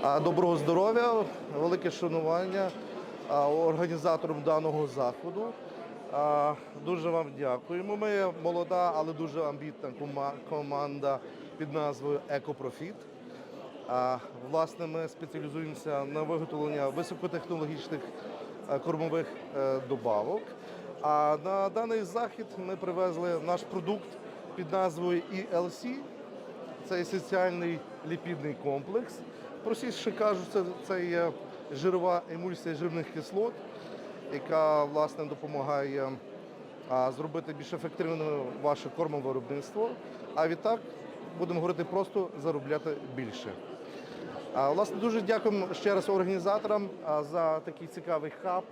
Доброго здоров'я, велике шанування організаторам даного заходу. Дуже вам дякуємо. Ми молода, але дуже амбітна команда під назвою Екопрофіт. Власне, ми спеціалізуємося на виготовленні високотехнологічних кормових е, добавок. А на даний захід ми привезли наш продукт під назвою ELC. Це есенціальний ліпідний комплекс. Простіше кажучи, це, є жирова емульсія жирних кислот, яка власне допомагає зробити більш ефективним ваше кормовиробництво. А відтак будемо говорити просто заробляти більше. Власне, дуже дякуємо ще раз організаторам за такий цікавий хаб.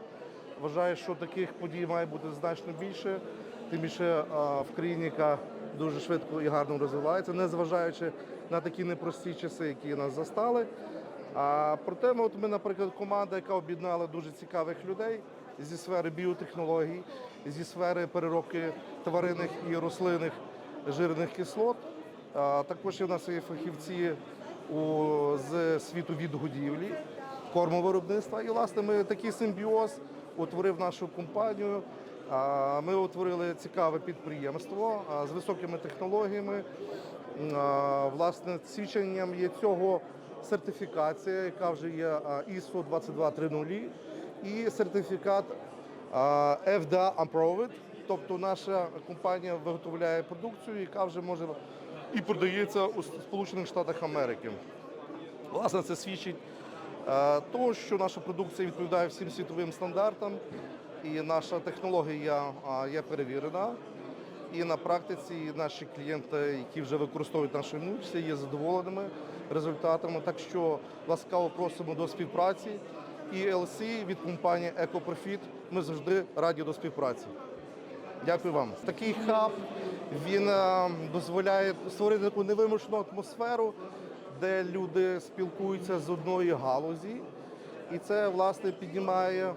Вважаю, що таких подій має бути значно більше, тим більше в країні, яка дуже швидко і гарно розвивається, незважаючи на такі непрості часи, які нас застали. А проте, от ми, наприклад, команда, яка об'єднала дуже цікавих людей зі сфери біотехнологій, зі сфери переробки тваринних і рослинних жирних кислот. А, Також у нас є фахівці у, з світу відгодівлі, кормовиробництва. І, власне, ми такий симбіоз утворив нашу компанію. Ми утворили цікаве підприємство з високими технологіями. Власне, свідченням є цього сертифікація, яка вже є ISO 2230 і сертифікат FDA Approved. Тобто наша компанія виготовляє продукцію, яка вже може і продається у Сполучених Штатах Америки. Власне, це свідчить того, що наша продукція відповідає всім світовим стандартам, і наша технологія є перевірена. І на практиці наші клієнти, які вже використовують нашу емульсію, є задоволеними результатами. Так що ласкаво просимо до співпраці. І LC від компанії EcoProfit ми завжди раді до співпраці. Дякую вам. Такий хаб він е, дозволяє створити таку невимушену атмосферу, де люди спілкуються з одної галузі, і це власне піднімає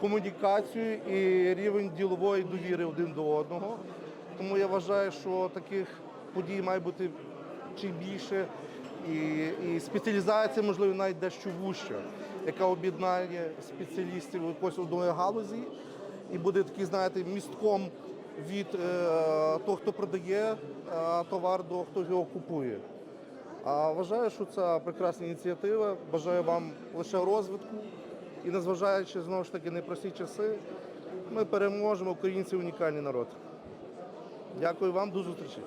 комунікацію і рівень ділової довіри один до одного. Тому я вважаю, що таких подій має бути чим більше, і, і спеціалізація, можливо, навіть дещо вуща, яка об'єднає спеціалістів якоїсь одної галузі і буде такий, знаєте, містком від е, того, хто продає е, товар, до хто його купує. А вважаю, що це прекрасна ініціатива. Бажаю вам лише розвитку і незважаючи знову ж таки непрості часи, ми переможемо. Українці унікальний народ. Дякую вам, до зустрічі.